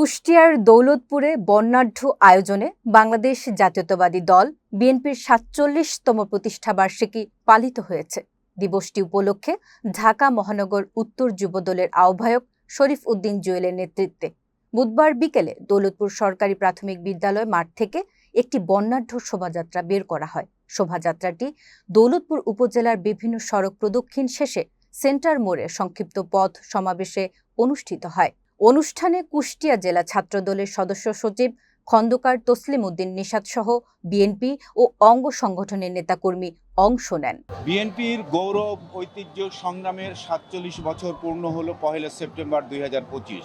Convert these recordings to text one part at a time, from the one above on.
কুষ্টিয়ার দৌলতপুরে বর্ণাঢ্য আয়োজনে বাংলাদেশ জাতীয়তাবাদী দল বিএনপির সাতচল্লিশতম প্রতিষ্ঠাবার্ষিকী পালিত হয়েছে। দিবসটি উপলক্ষে ঢাকা মহানগর উত্তর যুবদলের আহ্বায়ক শরীফ উদ্দিন জুয়েলের নেতৃত্বে বুধবার বিকেলে দৌলতপুর সরকারি প্রাথমিক বিদ্যালয় মাঠ থেকে একটি বর্ণাঢ্য শোভাযাত্রা বের করা হয়। শোভাযাত্রাটি দৌলতপুর উপজেলার বিভিন্ন সড়ক প্রদক্ষিণ শেষে সেন্টার মোড়ে সংক্ষিপ্ত পথ সমাবেশে অনুষ্ঠিত হয়। অনুষ্ঠানে কুষ্টিয়া জেলা ছাত্রদলের সদস্য সচিব খন্দকার তসলিম উদ্দিন নিষাদ সহ বিএনপি ও অঙ্গ সংগঠনের নেতাকর্মী অংশ নেন। বিএনপির গৌরব, ঐতিহ্য, সংগ্রামের সাতচল্লিশ বছর পূর্ণ হলো পহেলা সেপ্টেম্বর দুই হাজার পঁচিশ।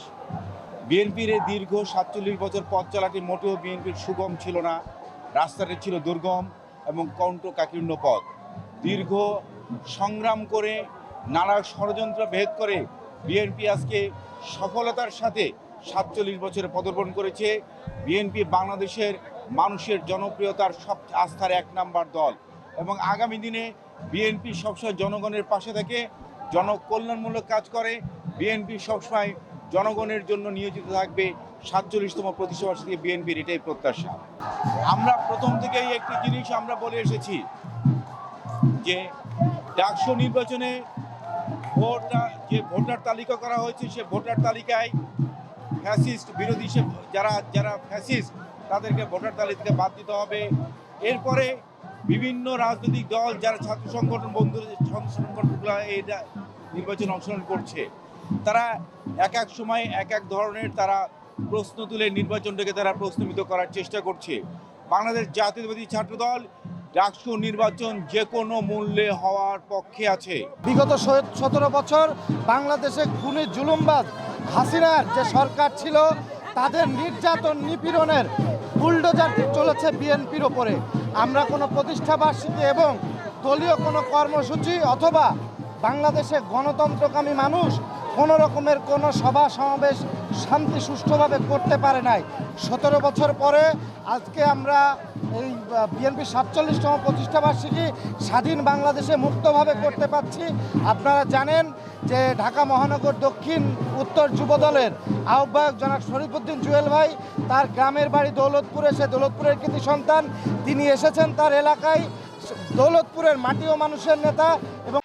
বিএনপির এই দীর্ঘ সাতচল্লিশ বছর পথ চলাটি মোটেও বিএনপির সুগম ছিল না, রাস্তাটি ছিল দুর্গম এবং কণ্ঠ কাকীর্ণ পথ। দীর্ঘ সংগ্রাম করে নানা ষড়যন্ত্র ভেদ করে বিএনপি আজকে সফলতার সাথে সাতচল্লিশ বছরে পদার্পণ করেছে বিএনপি বাংলাদেশের মানুষের জনপ্রিয়তার সব আস্থার এক নাম্বার দল। এবং আগামী দিনে বিএনপি সবসময় জনগণের পাশে থাকে, জনকল্যাণমূলক কাজ করে। বিএনপি সবসময় জনগণের জন্য নিয়োজিত থাকবে সাতচল্লিশতম প্রতিষ্ঠাবার্ষ থেকে বিএনপির এটাই প্রত্যাশা। আমরা প্রথম থেকেই একটি জিনিস আমরা বলে এসেছি যে ডাকসু নির্বাচনে ভোটটা যে ভোটার তালিকা করা হয়েছে, সে ভোটার তালিকায় ফ্যাসিস্ট বিরোধী সে যারা যারা ফ্যাসিস্ট, তাদেরকে ভোটার তালিকা বাদ দিতে হবে। এরপরে বিভিন্ন রাজনৈতিক দল যারা ছাত্র সংগঠন ছাত্র সংগঠনগুলো রা- নির্বাচনে অংশগ্রহণ করছে, তারা এক এক সময় এক এক ধরনের তারা প্রশ্ন তুলে নির্বাচনটাকে তারা প্রশ্নবিদ্ধ করার চেষ্টা করছে। বাংলাদেশ জাতীয়তাবাদী ছাত্রদল ডাকসু নির্বাচন যে কোনো মূল্যে হওয়ার পক্ষে আছে। বিগত সতেরো বছর বাংলাদেশে খুনি জুলুমবাজ হাসিনার যে সরকার ছিল, তাদের নির্যাতন নিপীড়নের বুলডোজারটি চলেছে বিএনপির ওপরে আমরা কোনো প্রতিষ্ঠাবার্ষিকী এবং দলীয় কোনো কর্মসূচি অথবা বাংলাদেশে গণতন্ত্রকামী মানুষ কোনো রকমের কোনো সভা সমাবেশ শান্তি সুষ্ঠুভাবে করতে পারে নাই। সতেরো বছর পরে আজকে আমরা এই বিএনপি সাতচল্লিশতম প্রতিষ্ঠাবার্ষিকী স্বাধীন বাংলাদেশে মুক্তভাবে করতে পারছি। আপনারা জানেন যে ঢাকা মহানগর দক্ষিণ উত্তর যুবদলের আহ্বায়ক জনাব শরীফুদ্দিন জুয়েল ভাই, তার গ্রামের বাড়ি দৌলতপুরে, সে দৌলতপুরের কৃতি সন্তান। তিনি এসেছেন তার এলাকায়। দৌলতপুরের মাটি ও মানুষের নেতা এবং